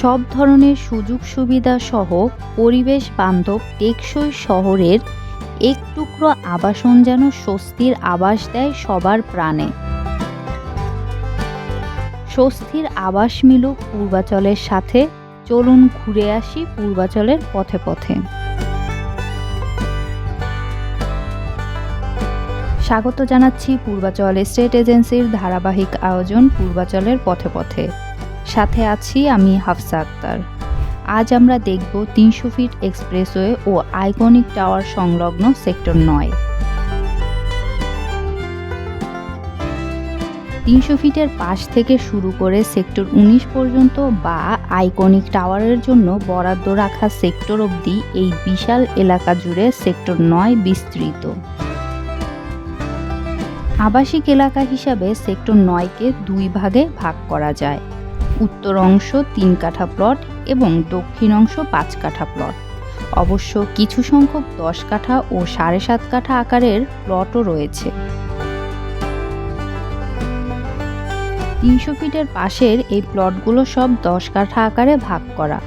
সব ধরনের সুযোগ সুবিধা সহ পরিবেশ বান্ধব টেকসই শহরের এক টুকরো আবাসন যেন স্বস্তির আবাস দেয় সবার প্রাণে। স্বস্তির আবাস মিলুক পূর্বাচলের সাথে, চলুন ঘুরে আসি পূর্বাচলের পথে পথে। স্বাগত জানাচ্ছি পূর্বাচল স্টেট এজেন্সির ধারাবাহিক আয়োজন পূর্বাচলের পথে পথে। সাথে আছি আমি হাফসা আক্তার। আজ আমরা দেখব তিনশো ফিট এক্সপ্রেসওয়ে ও আইকনিক টাওয়ার সংলগ্ন সেক্টর নয়। তিনশো ফিটের পাশ থেকে শুরু করে সেক্টর উনিশ পর্যন্ত বা আইকনিক টাওয়ারের জন্য বরাদ্দ রাখা সেক্টর অবধি এই বিশাল এলাকা জুড়ে সেক্টর নয় বিস্তৃত। আবাসিক এলাকা হিসাবে সেক্টর নয়কে দুই ভাগে ভাগ করা যায়। উত্তর অংশ তিন কাঠা প্লট এবং দক্ষিণ অংশ পাঁচ কাঠা প্লট। অবশ্য কিছু সংখ্যক দশ কাঠা ও সাড়ে সাত কাঠা আকারের প্লটও রয়েছে। তিনশো ফিটের পাশের এই প্লটগুলো সব দশ কাঠা আকারে ভাগ করা।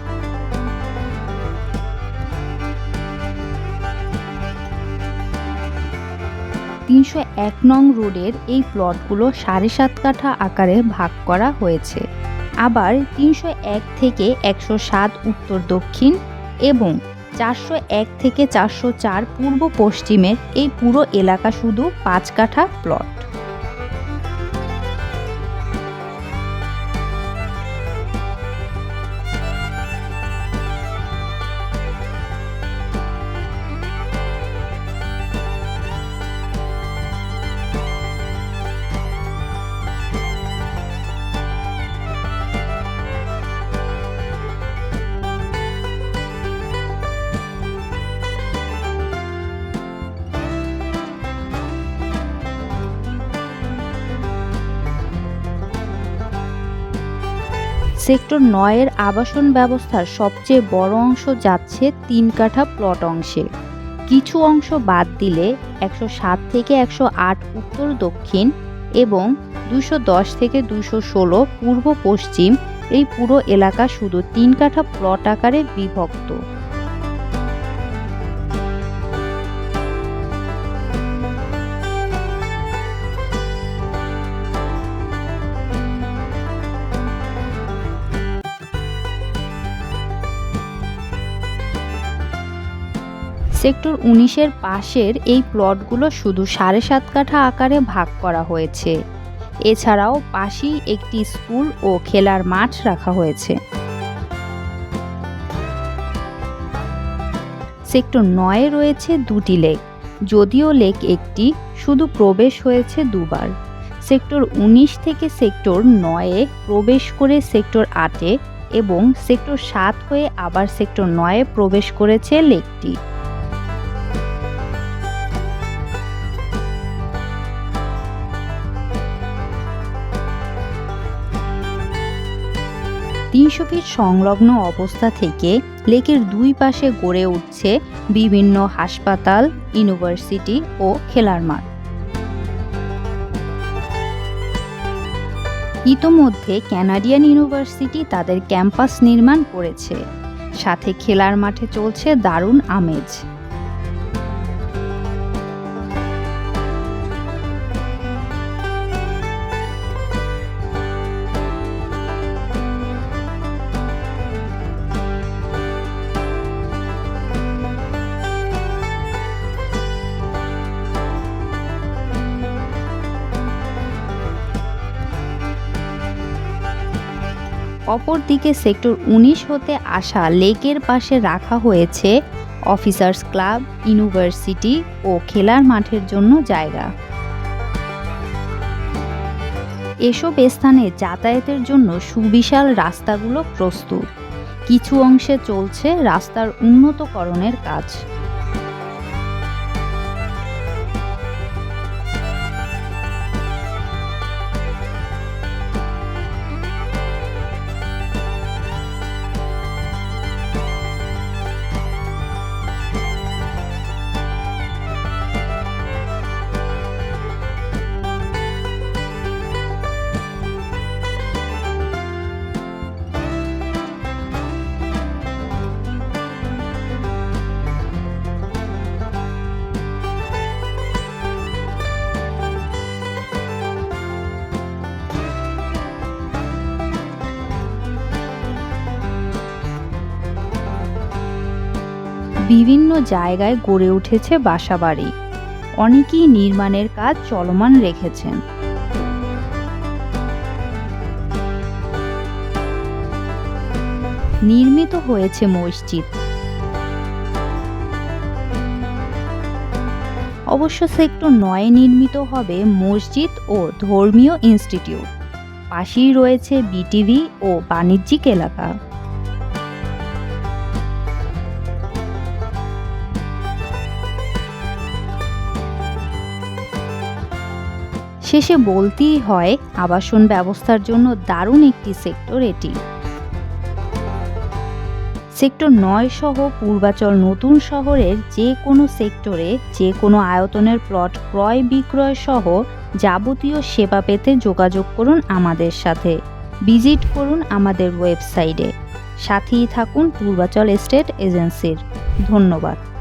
তিনশো এক নং রোডের এই প্লটগুলো সাড়ে সাত কাঠা আকারে ভাগ করা হয়েছে। আবার তিনশো এক থেকে একশো সাত উত্তর দক্ষিণ এবং চারশো এক থেকে চারশো চার পূর্ব পশ্চিমের এই পুরো এলাকা শুধু পাঁচ কাঠা প্লট সেক্টর নয়ের আবাসন ব্যবস্থার সবচেয়ে বড় অংশ যাচ্ছে তিন কাঠা প্লট অংশে। কিছু অংশ বাদ দিলে একশো সাত থেকে একশো আট উত্তর দক্ষিণ এবং দুশো দশ থেকে দুশো ষোলো পূর্ব পশ্চিম এই পুরো এলাকা শুধু তিন কাঠা প্লট আকারে বিভক্ত। সেক্টর উনিশের পাশের এই প্লটগুলো শুধু সাড়ে সাত কাঠা আকারে ভাগ করা হয়েছে। এছাড়াও পাশেই একটি স্কুল ও খেলার মাঠ রাখা হয়েছে। সেক্টর নয়ে রয়েছে দুটি লেক। যদিও লেক একটি, শুধু প্রবেশ হয়েছে দুবার। সেক্টর উনিশ থেকে সেক্টর নয়ে প্রবেশ করে সেক্টর আটে এবং সেক্টর সাত হয়ে আবার সেক্টর নয়ে প্রবেশ করেছে লেকটি। তিনশো ফিট সংলগ্ন অবস্থা থেকে লেকের দুই পাশে গড়ে উঠছে বিভিন্ন হাসপাতাল, ইউনিভার্সিটি ও খেলার মাঠ। ইতোমধ্যে ক্যানাডিয়ান ইউনিভার্সিটি তাদের ক্যাম্পাস নির্মাণ করেছে। সাথে খেলার মাঠে চলছে দারুণ আমেজ। অপরদিকে সেক্টর উনিশ হতে আসা লেকের পাশে রাখা হয়েছে অফিসার্স ক্লাব, ইউনিভার্সিটি ও খেলার মাঠের জন্য জায়গা। এসব স্থানে যাতায়াতের জন্য সুবিশাল রাস্তাগুলো প্রস্তুত। কিছু অংশে চলছে রাস্তার উন্নতকরণের কাজ। বিভিন্ন জায়গায় গড়ে উঠেছে বাসাবাড়ি। অনেকেই নির্মাণের কাজ চলমান রেখেছেন। নির্মিত হয়েছে মসজিদ। অবশ্য সেক্টর নয়ে নির্মিত হবে মসজিদ ও ধর্মীয় ইনস্টিটিউট। পাশেই রয়েছে বিটিভি ও বাণিজ্যিক এলাকা। শেষে বলতেই হয়, আবাসন ব্যবস্থার জন্য দারুণ একটি সেক্টর এটি। সেক্টর নয় সহ পূর্বাচল নতুন শহরের যে কোনো সেক্টরে যে কোনো আয়তনের প্লট ক্রয় বিক্রয় সহ যাবতীয় সেবা পেতে যোগাযোগ করুন আমাদের সাথে। ভিজিট করুন আমাদের ওয়েবসাইটে। সাথেই থাকুন পূর্বাচল এস্টেট এজেন্সির। ধন্যবাদ।